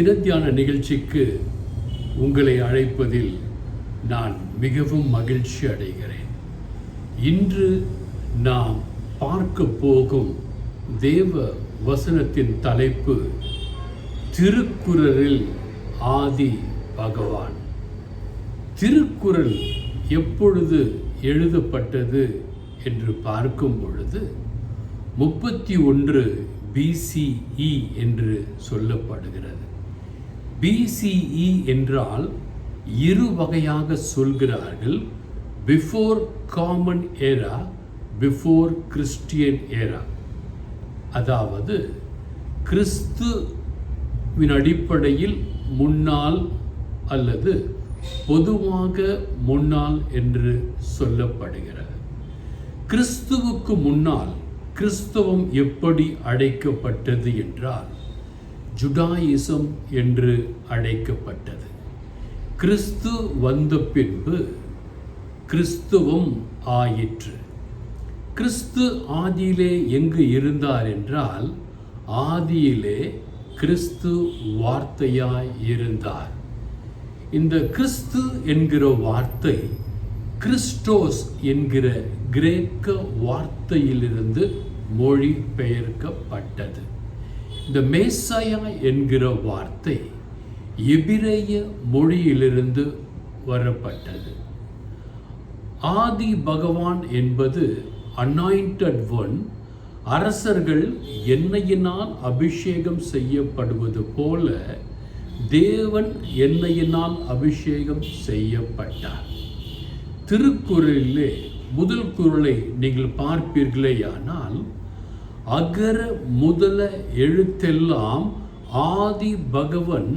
தினத்தியான நிகழ்ச்சிக்கு உங்களை அழைப்பதில் நான் மிகவும் மகிழ்ச்சி அடைகிறேன். இன்று நாம் பார்க்க போகும் தேவ வசனத்தின் தலைப்பு திருக்குறளில் ஆதி பகவான். திருக்குறள் எப்பொழுது எழுதப்பட்டது என்று பார்க்கும் பொழுது முப்பத்தி ஒன்று பிசிஇ என்று சொல்லப்படுகிறது. பிசிஇ என்றால் இரு வகையாக சொல்கிறார்கள். Before common era before Christian era அதாவது கிறிஸ்துவின் அடிப்படையில் முன்னால் அல்லது பொதுவாக முன்னால் என்று சொல்லப்படுகிறது. கிறிஸ்துவுக்கு முன்னால் கிறிஸ்தவம் எப்படி அழைக்கப்பட்டது என்றால் ஜுடாயிசம் என்று அழைக்கப்பட்டது. கிறிஸ்து வந்த பின்பு கிறிஸ்துவம் ஆயிற்று. கிறிஸ்து ஆதியிலே எங்கு இருந்தார் என்றால் ஆதியிலே கிறிஸ்து வார்த்தையாய் இருந்தார். இந்த கிறிஸ்து என்கிற வார்த்தை கிறிஸ்டோஸ் என்கிற கிரேக்க வார்த்தையிலிருந்து மொழி பெயர்க்கப்பட்டது இந்த மேசாயா என்கிற வார்த்தை எபிரேய மொழியிலிருந்து வரப்பட்டது. ஆதி பகவான் என்பது அனாயிண்டட் ஒன் அரசர்கள் எண்ணெயினால் அபிஷேகம் செய்யப்படுவது போல தேவன் எண்ணெயினால் அபிஷேகம் செய்யப்பட்டார். திருக்குறளிலே முதல் குரலை நீங்கள் பார்ப்பீர்களேயானால் அகர முதல எழுத்தெல்லாம் ஆதி பகவன்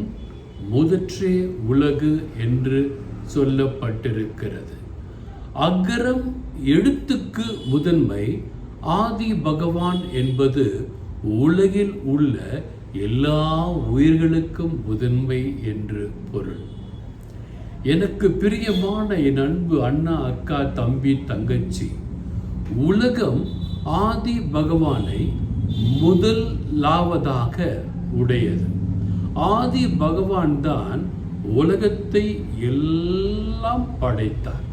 முதற்றே உலகு என்று சொல்லப்பட்டிருக்கிறது. அகரம் எழுத்துக்கு முதன்மை ஆதி பகவான் என்பது உலகில் உள்ள எல்லா உயிர்களுக்கும் முதன்மை என்று பொருள். எனக்கு பிரியமான என் அன்பு அண்ணா அக்கா தம்பி தங்கச்சி உலகம் ஆதி பகவானை முதலாவதாக உடையது. ஆதி பகவான் தான் உலகத்தை எல்லாம் படைத்தார்.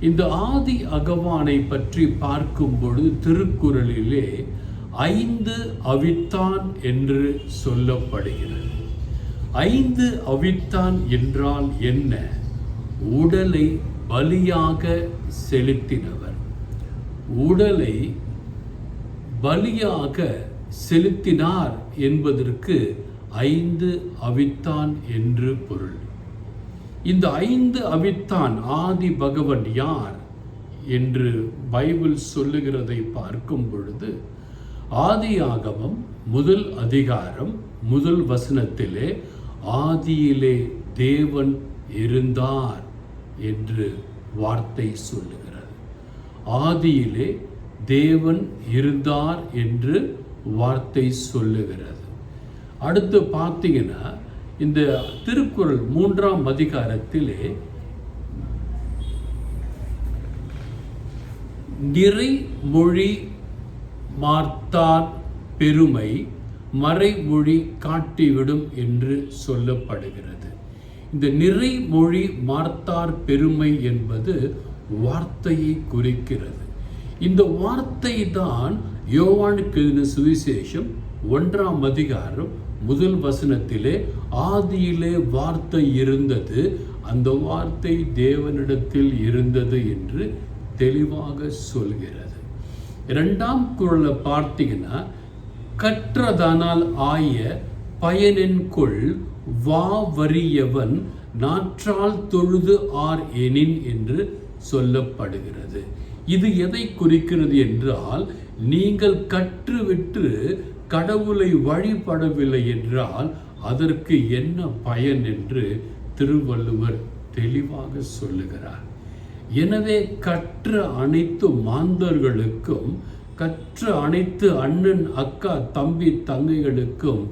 இந்த ஆதி அகவானை பற்றி பார்க்கும் பொழுது திருக்குறளிலே ஐந்து அவித்தான் என்று சொல்லப்படுகிறது. ஐந்து அவித்தான் என்றால் என்ன? உடலை பலியாக செலுத்தினவர். உடலை பலியாக செலுத்தினார் என்பதற்கு ஐந்து அவித்தான் என்று பொருள். இந்த ஐந்து அவித்தான் ஆதி பகவன் யார் என்று பைபிள் சொல்லுகிறதை பார்க்கும் பொழுது ஆதியாகமம் முதல் அதிகாரம் முதல் வசனத்திலே ஆதியிலே தேவன் இருந்தார் என்று வார்த்தை சொல்லுகிறது. ஆதியிலே தேவன் இருந்தார் என்று வார்த்தை சொல்லுகிறது. அடுத்து பார்த்தீங்கன்னா இந்த திருக்குறள் மூன்றாம் அதிகாரத்திலே நிறைமொழி மார்த்தார் பெருமை மறைமொழி காட்டிவிடும் என்று சொல்லப்படுகிறது. இந்த நிறைமொழி மார்த்தார் பெருமை என்பது வார்த்தையை குறிக்கிறது. இந்த வார்த்தை தான் யோவானுக்கு எழுதின சுவிசேஷம் ஒன்றாம் அதிகாரம் முதல் வசனத்திலே ஆதியிலே வார்த்தை இருந்தது. அந்த வார்த்தை தேவனிடத்தில் இருந்தது என்று தெளிவாக சொல்கிறது. இரண்டாம் குரலை பார்த்தீங்கன்னா கற்றதானால் ஆய பயனென்கொள் வா வறியவன் நாற்றால் தொழுது ஆர் எனின் என்று சொல்லப்படுகிறது. இது எதை குறிக்கிறது என்றால் நீங்கள் கற்றுவிட்டு கடவுளை வழிபடவில்லை என்றால் அதற்கு என்ன பயன் என்று திருவள்ளுவர் தெளிவாக சொல்லுகிறார். எனவே கற்ற அனைத்து மாந்தர்களுக்கும் கற்ற அனைத்து அண்ணன் அக்கா தம்பி தங்கைகளுக்கும்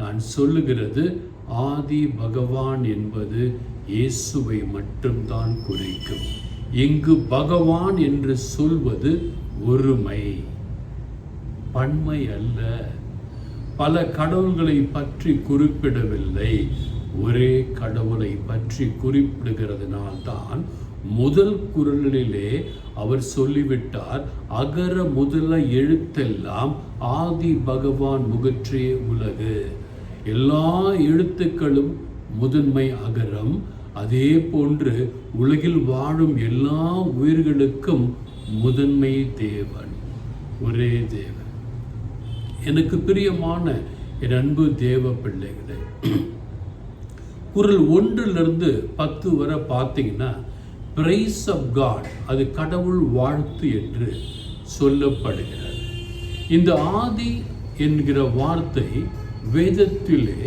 நான் சொல்லுகிறது ஆதி பகவான் என்பது இயேசுவை மட்டும்தான் குறிக்கும். இங்கு பகவான் என்று சொல்வது ஒருமை. பன்மை அல்ல. பல கடவுள்களை பற்றி குறிப்பிடவில்லை. ஒரே கடவுளை பற்றி குறிப்பிடுகிறதுனால்தான் முதல் குரலிலே அவர் சொல்லிவிட்டார் அகர முதல எழுத்தெல்லாம் ஆதி பகவான் முகற்றே உலகு. எல்லா எழுத்துக்களும் முதன்மை அகரம் அதே போன்று உலகில் வாழும் எல்லா உயிர்களுக்கும் முதன்மை தேவன் ஒரே தேவன். எனக்கு பிரியமான என் அன்பு தேவ பிள்ளைகளே குரல் ஒன்றிலிருந்து பத்து வரை பார்த்தீங்கன்னா பிரைஸ் ஆஃப் காட் அது கடவுள் வாழ்த்து என்று சொல்லப்படுகிறது. இந்த ஆதி என்கிற வார்த்தை வேதத்திலே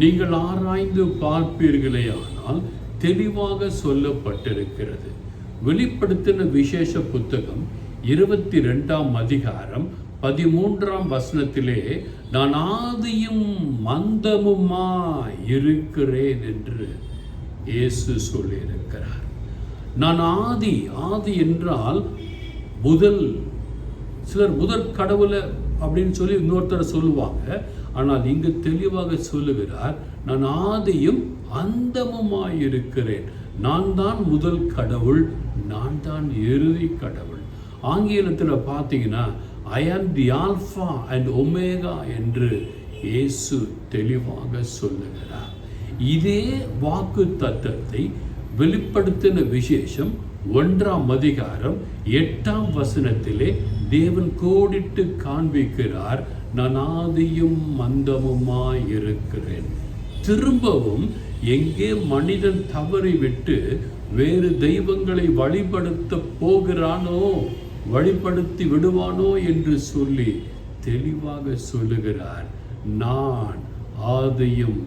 நீங்கள் ஆராய்ந்து பார்ப்பீர்களே ஆனால் தெளிவாக சொல்லப்பட்டிருக்கிறது. வெளிப்படுத்தின விசேஷ புத்தகம் இருபத்தி ரெண்டாம் அதிகாரம் பதிமூன்றாம் வசனத்திலே நான் ஆதியும் மந்தமுமா இருக்கிறேன் என்று இயேசு சொல்லியிருக்கிறார். நான் ஆதி ஆதி என்றால் முதல் சிலர் முதற் கடவுளை அப்படின்னு சொல்லி இன்னொருத்தர் சொல்லுவாங்க. ஆனால் இங்கு தெளிவாக சொல்லுகிறார் நான் ஆதியும் அந்தமுமாயிருக்கிறேன். நான் தான் முதல் கடவுள் நான் தான் இறுதி கடவுள். ஆங்கிலத்தில் பார்த்தீங்கன்னா ஐ ஆம் தி ஆல்ஃபா அண்ட் ஒமேகா என்று இயேசு தெளிவாக சொல்லுகிறார். இதே வாக்கு தத்தத்தை வெளிப்படுத்தின விசேஷம் ஒன்றாம் அதிகாரம் எட்டாம் வசனத்திலே தேவன் கோடிட்டு காண்பிக்கிறார் நான் ஆதியும் மந்தமுமாய் இருக்கிறேன் திரும்பவும் எங்கே மனிதன் தவறிவிட்டு வேறு தெய்வங்களை வழிபடுத்த போகிறானோ வழிபடுத்தி விடுவானோ என்று சொல்லி தெளிவாக சொல்லுகிறார் நான் ஆதியும்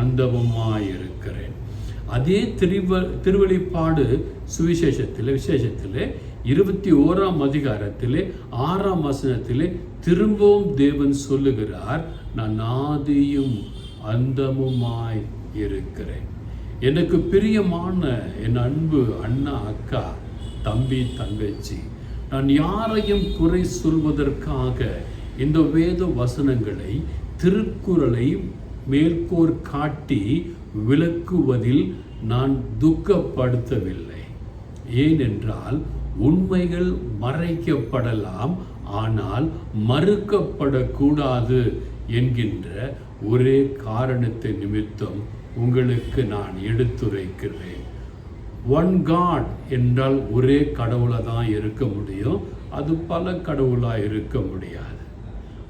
அந்தமுமாயிருக்கிறேன். அதே திருவ திருவெளிப்பாடு சுவிசேஷத்தில் விசேஷத்தில் இருபத்தி ஓராம் அதிகாரத்திலே ஆறாம் வசனத்திலே திரும்பவும் தேவன் சொல்லுகிறார் நான் ஆதியும் அந்தமுமாய் இருக்கிறேன். எனக்கு பிரியமான என் அன்பு அண்ணா அக்கா தம்பி தங்கச்சி நான் யாரையும் குறை சொல்வதற்காக இந்த வேத வசனங்களை திருக்குறளை மேற்கோர் காட்டி விளக்குவதில் நான் துக்கப்படுத்தவில்லை. ஏனென்றால் உண்மைகள் மறைக்கப்படலாம் ஆனால் மறுக்கப்படக்கூடாது. என்கின்ற ஒரே காரணத்தை நிமித்தம் உங்களுக்கு நான் எடுத்துரைக்கிறேன். ஒன் காட் என்றால் ஒரே கடவுளை தான் இருக்க முடியும். அது பல கடவுளாக இருக்க முடியாது.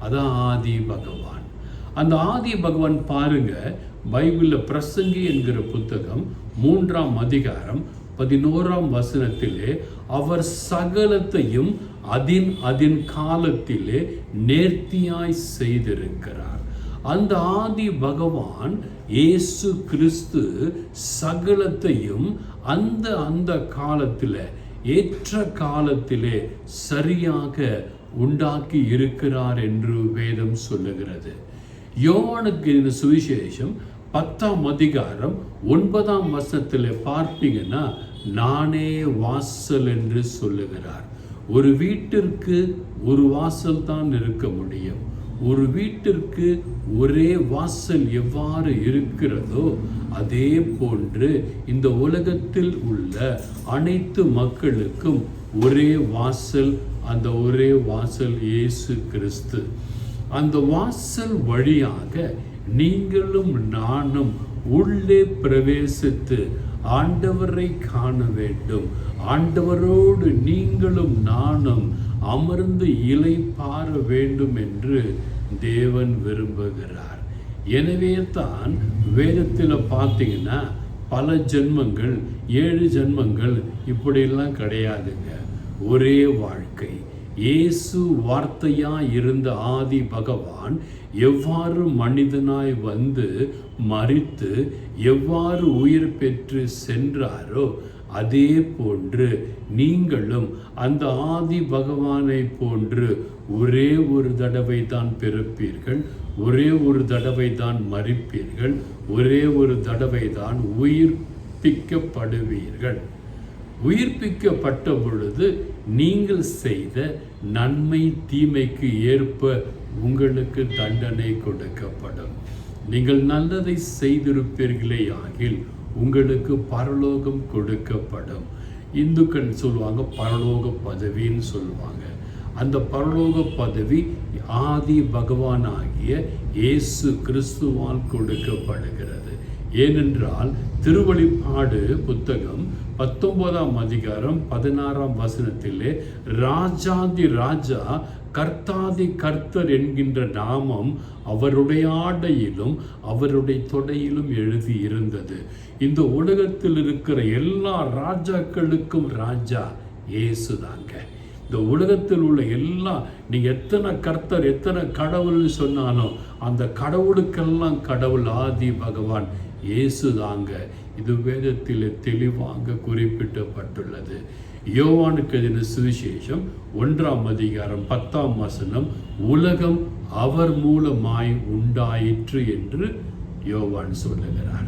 அதான் ஆதி பகவான். அந்த ஆதி பகவான் பாருங்க பைபிளில் பிரசங்கி என்கிற புத்தகம் மூன்றாம் அதிகாரம் பதினோராம் வசனத்திலே அவர் சகலத்தையும் அதின் அதின் காலத்திலே நேர்த்தியாய் செய்திருக்கிறார். அந்த ஆதி பகவான் இயேசு கிறிஸ்து சகலத்தையும் அந்த அந்த காலத்தில் ஏற்ற காலத்திலே சரியாக உண்டாக்கி இருக்கிறார் என்று வேதம் சொல்லுகிறது. யோவானுக்கு இந்த சுவிசேஷம் பத்தாம் அதிகாரம் ஒன்பதாம் வசத்தில் பார்ப்பீங்கன்னா நானே வாசல் என்று சொல்லுகிறார். ஒரு வீட்டிற்கு ஒரு வாசல் தான் இருக்க முடியும். ஒரு வீட்டிற்கு ஒரே வாசல் எவ்வாறு இருக்கிறதோ அதே போன்று இந்த உலகத்தில் உள்ள அனைத்து மக்களுக்கும் ஒரே வாசல் அந்த ஒரே வாசல் இயேசு கிறிஸ்து. அந்த வாசல் வழியாக நீங்களும் நானும் உள்ளே பிரவேசித்து ஆண்டவரை காண வேண்டும். ஆண்டவரோடு நீங்களும் நானும் அமர்ந்து இலை பார வேண்டும் என்று தேவன் விரும்புகிறார். எனவே தான் வேதத்தில் பார்த்தீங்கன்னா பல ஜென்மங்கள் ஏழு ஜென்மங்கள் இப்படியெல்லாம் கிடையாதுங்க. ஒரே வாழ்க்கை. இயேசு வார்த்தையாய் இருந்த ஆதி பகவான் எவ்வாறு மனிதனாய் வந்து மறித்து எவ்வாறு உயிர் பெற்று சென்றாரோ அதே போன்று நீங்களும் அந்த ஆதி பகவானை போன்று ஒரே ஒரு தடவை தான் பிறப்பீர்கள் ஒரே ஒரு தடவை தான் மறிப்பீர்கள் ஒரே ஒரு தடவை தான் உயிர்ப்பிக்கப்படுவீர்கள். உயிர்ப்பிக்கப்பட்ட பொழுது நீங்கள் செய்த நன்மை தீமைக்கு ஏற்ப உங்களுக்கு தண்டனை கொடுக்கப்படும். நீங்கள் நல்லதை செய்திருப்பீர்களே ஆகில் உங்களுக்கு பரலோகம் கொடுக்கப்படும். இந்துக்கள் சொல்லுவாங்க பரலோக பதவின்னு சொல்லுவாங்க. அந்த பரலோக பதவி ஆதி பகவான் ஆகிய இயேசு கிறிஸ்துவால் கொடுக்கப்படுகிறது. ஏனென்றால் திருவழிப்பாடு புத்தகம் பத்தொன்பதாம் அதிகாரம் பதினாறாம் வசனத்திலே ராஜாதி ராஜா கர்த்தாதி கர்த்தர் என்கின்ற நாமம் அவருடைய ஆடையிலும் அவருடைய தொடையிலும் எழுதி இருந்தது. இந்த உலகத்தில் இருக்கிற எல்லா ராஜாக்களுக்கும் ராஜா இயேசுதாங்க இந்த உலகத்தில் உள்ள எல்லா நீ எத்தனை கர்த்தர் எத்தனை கடவுள்னு சொன்னாலும் அந்த கடவுளுக்கெல்லாம் கடவுள் ஆதி பகவான் இயேசுதாங்க தாங்க. இது வேதத்தில் தெளிவாக குறிப்பிட்டப்பட்டுள்ளது. யோவானுக்கு எதின சுவிசேஷம் ஒன்றாம் அதிகாரம் பத்தாம் வசனம் உலகம் அவர் மூலமாய் உண்டாயிற்று என்று யோவான் சொல்லுகிறார்.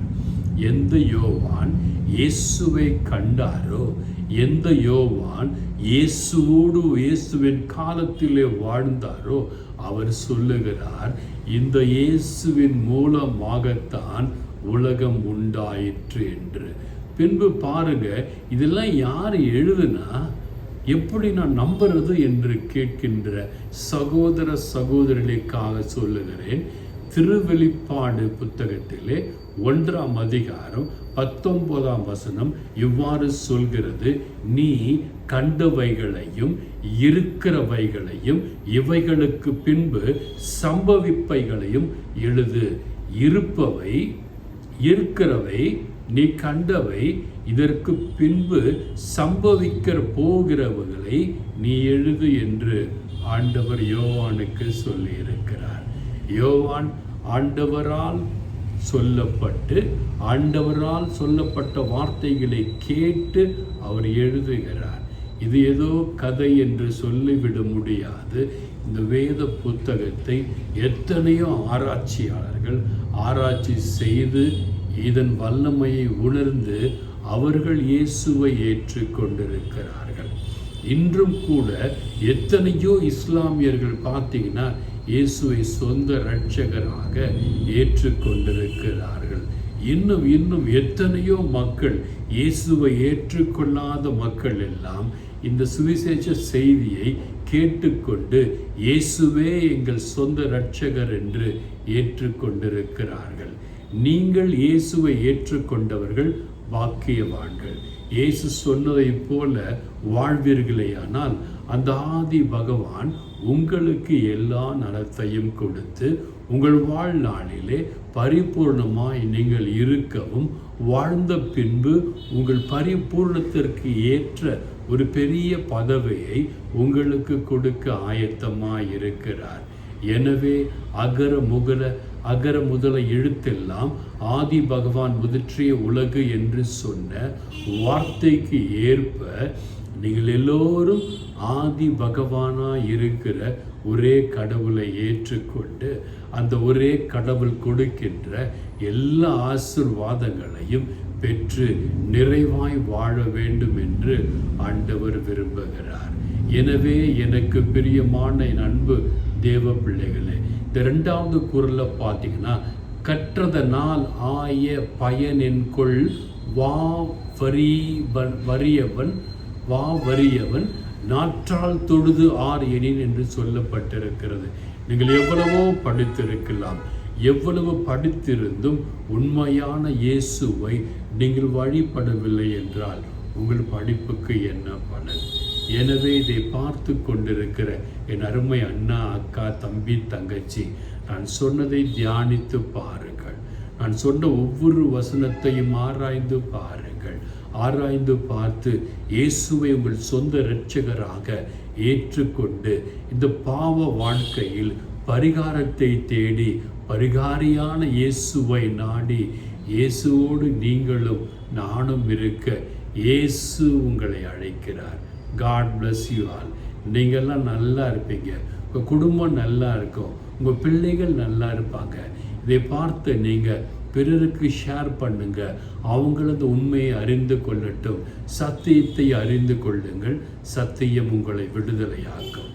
எந்த யோவான் இயேசுவை கண்டாரோ எந்த யோவான் இயேசுவோடு இயேசுவின் காலத்திலே வாழ்ந்தாரோ அவர் சொல்லுகிறார் இந்த இயேசுவின் மூலமாகத்தான் உலகம் உண்டாயிற்று என்று. பின்பு பாருங்க இதெல்லாம் யார் எழுதுனா எப்படி நான் நம்புறது என்று கேட்கின்ற சகோதர சகோதரிகளுக்காக சொல்லுகிறேன். திருவெளிப்பாடு புத்தகத்திலே ஒன்றாம் அதிகாரம் பத்தொன்பதாம் வசனம் இவ்வாறு சொல்கிறது நீ கண்டவைகளையும் இருக்கிறவைகளையும் இவைகளுக்கு பின்பு சம்பவிப்பைகளையும் எழுது. இருப்பவை இருக்கிறவை நீ கண்டவை இதற்கு பின்பு சம்பவிக்கிற போகிறவர்களை நீ எழுது என்று ஆண்டவர் யோவானுக்கு சொல்லியிருக்கிறார். யோவான் ஆண்டவரால் சொல்லப்பட்டு ஆண்டவரால் சொல்லப்பட்ட வார்த்தைகளை கேட்டு அவர் எழுதுகிறார். இது ஏதோ கதை என்று சொல்லிவிட முடியாது. இந்த வேத புத்தகத்தை எத்தனையோ ஆராய்ச்சியாளர்கள் ஆராய்ச்சி செய்து இதன் வல்லமையை உணர்ந்து அவர்கள் இயேசுவை ஏற்றுக்கொண்டிருக்கிறார்கள். இன்றும் கூட எத்தனையோ இஸ்லாமியர்கள் பார்த்தீங்கன்னா இயேசுவை சொந்த இரட்சகராக ஏற்றுக்கொண்டிருக்கிறார்கள். இன்னும் இன்னும் எத்தனையோ மக்கள் இயேசுவை ஏற்றுக்கொள்ளாத மக்கள் எல்லாம் இந்த சுவிசேஷ செய்தியை கேட்டுக்கொண்டு இயேசுவே எங்கள் சொந்த இரட்சகர் என்று ஏற்றுக்கொண்டிருக்கிறார்கள். நீங்கள் இயேசுவை ஏற்றுக்கொண்டவர்கள் பாக்கியவான்கள். இயேசு சொன்னதைப் போல வாழ்வீர்களேயானால் அந்த ஆதி பகவான் உங்களுக்கு எல்லா நலத்தையும் கொடுத்து உங்கள் வாழ்நாளிலே பரிபூர்ணமாய் நீங்கள் இருக்கவும் வாழ்ந்த பின்பு உங்கள் பரிபூர்ணத்திற்கு ஏற்ற ஒரு பெரிய பதவியை உங்களுக்கு கொடுக்க ஆயத்தமாக இருக்கிறார். எனவே அகர முகர அகர முதல எழுத்தெல்லாம் ஆதி பகவான் முதற்றிய உலகு என்று சொன்ன வார்த்தைக்கு ஏற்ப நீங்கள் எல்லோரும் ஆதி பகவானாக இருக்கிற ஒரே கடவுளை ஏற்றுக்கொண்டு அந்த ஒரே கடவுள் கொடுக்கின்ற எல்லா ஆசிர்வாதங்களையும் பெற்று நிறைவாய் வாழ வேண்டும் என்று ஆண்டவர் விரும்புகிறார். எனவே எனக்கு பிரியமான என் அன்பு தேவ பிள்ளைகளே இந்த ரெண்டாவது குரலில் பார்த்தீங்கன்னா கற்றதனால் ஆய பயனென்கொள் வா வரியவன் வறியவன் வா வறியவன் நாற்றால் தொழுது ஆர் எனின் என்று சொல்லப்பட்டிருக்கிறது. நீங்கள் எவ்வளவோ படித்திருக்கலாம். எவ்வளவு படித்திருந்தும் உண்மையான இயேசுவை நீங்கள் வழிபடவில்லை என்றால் உங்கள் படிப்புக்கு என்ன பலன்? எனவே இதை பார்த்து கொண்டிருக்கிற என் அருமை அண்ணா அக்கா தம்பி தங்கச்சி நான் சொன்னதை தியானித்து பாருங்கள். நான் சொன்ன ஒவ்வொரு வசனத்தையும் ஆராய்ந்து பாருங்கள். ஆராய்ந்து பார்த்து இயேசுவை உங்கள் சொந்த இரட்சகராக ஏற்றுக்கொண்டு இந்த பாவ வாழ்க்கையில் பரிகாரத்தை தேடி பரிகாரியான இயேசுவை நாடி இயேசுவோடு நீங்களும் நானும் இருக்க இயேசு உங்களை அழைக்கிறார். காட் பிளஸ் யூ ஆல் நீங்கள்லாம் நல்லா இருப்பீங்க. உங்கள் குடும்பம் நல்லா இருக்கும். உங்கள் பிள்ளைகள் நல்லா இருப்பாங்க. இதை பார்த்து நீங்கள் பிறருக்கு ஷேர் பண்ணுங்க. அவங்களது உண்மையை அறிந்து கொள்ளட்டும். சத்தியத்தை அறிந்து கொள்ளுங்கள். சத்தியம் உங்களை விடுதலையாக்கும்.